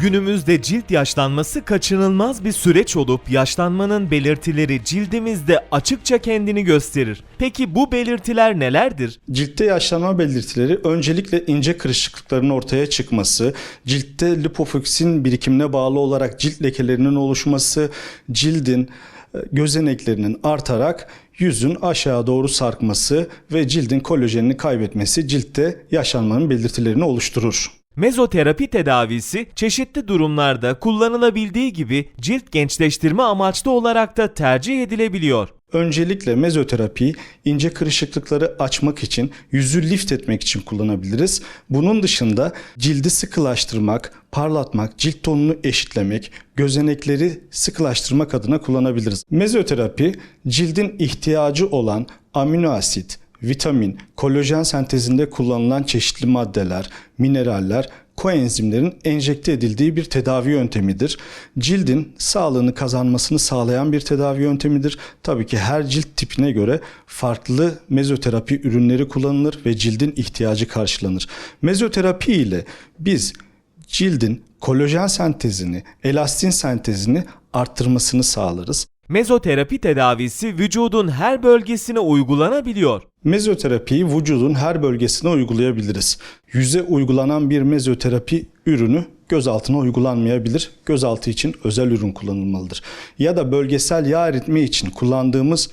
Günümüzde cilt yaşlanması kaçınılmaz bir süreç olup yaşlanmanın belirtileri cildimizde açıkça kendini gösterir. Peki bu belirtiler nelerdir? Ciltte yaşlanma belirtileri öncelikle ince kırışıklıkların ortaya çıkması, ciltte lipofoksin birikimine bağlı olarak cilt lekelerinin oluşması, cildin e, gözeneklerinin artarak yüzün aşağı doğru sarkması ve cildin kolajenini kaybetmesi ciltte yaşlanmanın belirtilerini oluşturur. Mezoterapi tedavisi çeşitli durumlarda kullanılabildiği gibi cilt gençleştirme amaçlı olarak da tercih edilebiliyor. Öncelikle mezoterapiyi ince kırışıklıkları açmak için, yüzü lift etmek için kullanabiliriz. Bunun dışında cildi sıkılaştırmak, parlatmak, cilt tonunu eşitlemek, gözenekleri sıkılaştırmak adına kullanabiliriz. Mezoterapi cildin ihtiyacı olan amino asit, vitamin, kolajen sentezinde kullanılan çeşitli maddeler, mineraller, koenzimlerin enjekte edildiği bir tedavi yöntemidir. Cildin sağlığını kazanmasını sağlayan bir tedavi yöntemidir. Tabii ki her cilt tipine göre farklı mezoterapi ürünleri kullanılır ve cildin ihtiyacı karşılanır. Mezoterapi ile biz cildin kolajen sentezini, elastin sentezini arttırmasını sağlarız. Mezoterapi tedavisi vücudun her bölgesine uygulanabiliyor. Mezoterapiyi vücudun her bölgesine uygulayabiliriz. Yüze uygulanan bir mezoterapi ürünü göz altına uygulanmayabilir. Gözaltı için özel ürün kullanılmalıdır. Ya da bölgesel yağ eritme için kullandığımız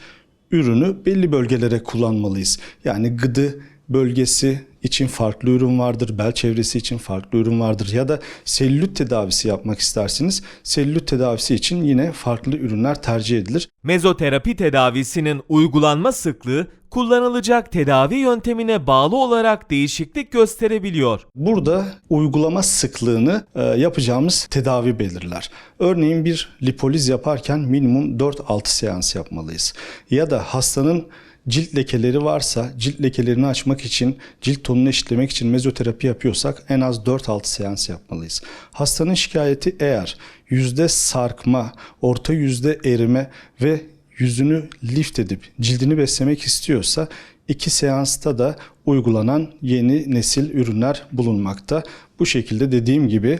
ürünü belli bölgelere kullanmalıyız. Yani gıdı bölgesi için farklı ürün vardır, bel çevresi için farklı ürün vardır ya da selülit tedavisi yapmak isterseniz selülit tedavisi için yine farklı ürünler tercih edilir. Mezoterapi tedavisinin uygulanma sıklığı kullanılacak tedavi yöntemine bağlı olarak değişiklik gösterebiliyor. Burada uygulama sıklığını e, yapacağımız tedavi belirler. Örneğin bir lipoliz yaparken minimum 4-6 seans yapmalıyız. Ya da hastanın cilt lekeleri varsa cilt lekelerini açmak için, cilt tonunu eşitlemek için mezoterapi yapıyorsak en az 4-6 seans yapmalıyız. Hastanın şikayeti eğer yüzde sarkma, orta yüzde erime ve yüzünü lift edip cildini beslemek istiyorsa iki seansta da uygulanan yeni nesil ürünler bulunmakta. Bu şekilde dediğim gibi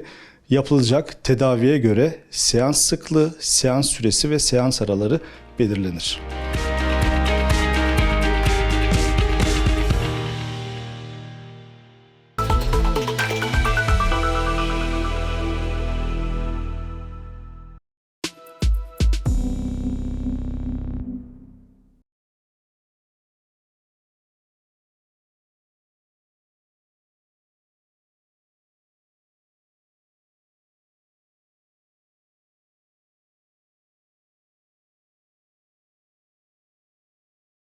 yapılacak tedaviye göre seans sıklığı, seans süresi ve seans araları belirlenir.